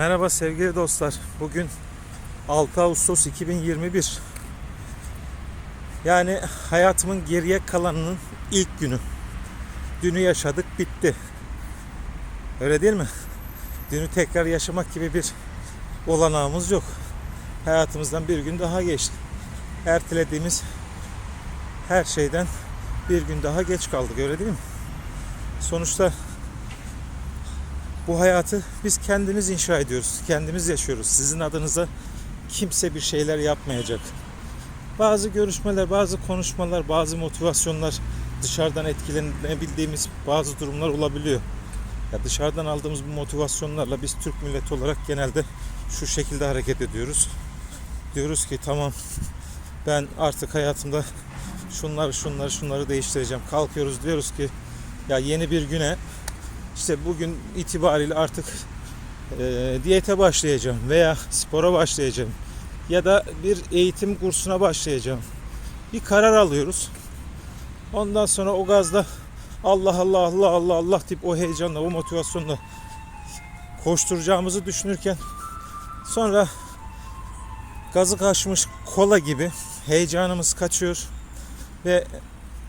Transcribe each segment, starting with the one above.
Merhaba sevgili dostlar. Bugün 6 Ağustos 2021. Yani hayatımın geriye kalanının ilk günü. Dünü yaşadık bitti. Öyle değil mi? Dünü tekrar yaşamak gibi bir olanağımız yok. Hayatımızdan bir gün daha geçti. Ertelediğimiz her şeyden bir gün daha geç kaldık öyle değil mi? Sonuçta bu hayatı biz kendimiz inşa ediyoruz. Kendimiz yaşıyoruz. Sizin adınıza kimse bir şeyler yapmayacak. Bazı görüşmeler, bazı konuşmalar, bazı motivasyonlar dışarıdan etkilenebildiğimiz bazı durumlar olabiliyor. Ya dışarıdan aldığımız bu motivasyonlarla biz Türk milleti olarak genelde şu şekilde hareket ediyoruz. Diyoruz ki tamam ben artık hayatımda şunları şunları şunları değiştireceğim. Kalkıyoruz diyoruz ki ya yeni bir güne işte bugün itibariyle artık e, diyete başlayacağım veya spora başlayacağım ya da bir eğitim kursuna başlayacağım. Bir karar alıyoruz. Ondan sonra o gazda Allah Allah Allah Allah Allah deyip o heyecanla, o motivasyonla koşturacağımızı düşünürken sonra gazı kaçmış kola gibi heyecanımız kaçıyor ve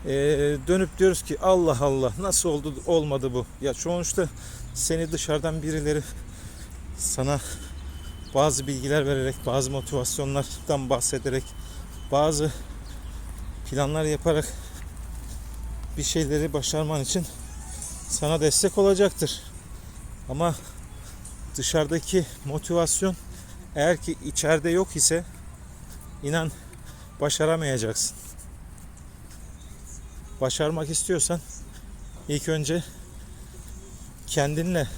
ee, dönüp diyoruz ki Allah Allah nasıl oldu olmadı bu. Ya sonuçta seni dışarıdan birileri sana bazı bilgiler vererek, bazı motivasyonlardan bahsederek, bazı planlar yaparak bir şeyleri başarman için sana destek olacaktır. Ama dışarıdaki motivasyon eğer ki içeride yok ise inan başaramayacaksın başarmak istiyorsan ilk önce kendinle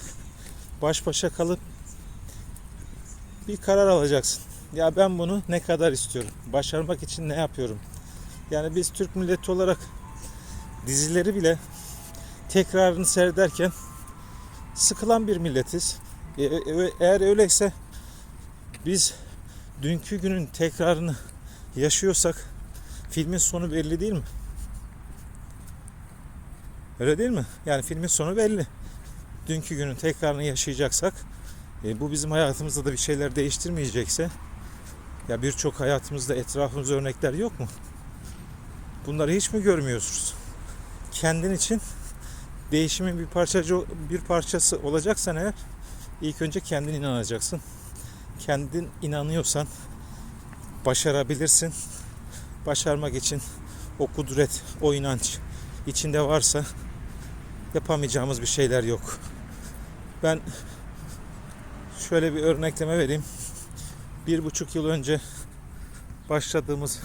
baş başa kalıp bir karar alacaksın. Ya ben bunu ne kadar istiyorum? Başarmak için ne yapıyorum? Yani biz Türk milleti olarak dizileri bile tekrarını seyrederken sıkılan bir milletiz. E, e, Eğer öyleyse biz dünkü günün tekrarını yaşıyorsak filmin sonu belli değil mi? Öyle değil mi? Yani filmin sonu belli. Dünkü günün tekrarını yaşayacaksak e, bu bizim hayatımızda da bir şeyler değiştirmeyecekse ya birçok hayatımızda etrafımızda örnekler yok mu? Bunları hiç mi görmüyorsunuz? Kendin için değişimin bir parçacı bir parçası olacaksan eğer ilk önce kendin inanacaksın. Kendin inanıyorsan başarabilirsin. Başarmak için o kudret, o inanç içinde varsa yapamayacağımız bir şeyler yok. Ben şöyle bir örnekleme vereyim. Bir buçuk yıl önce başladığımız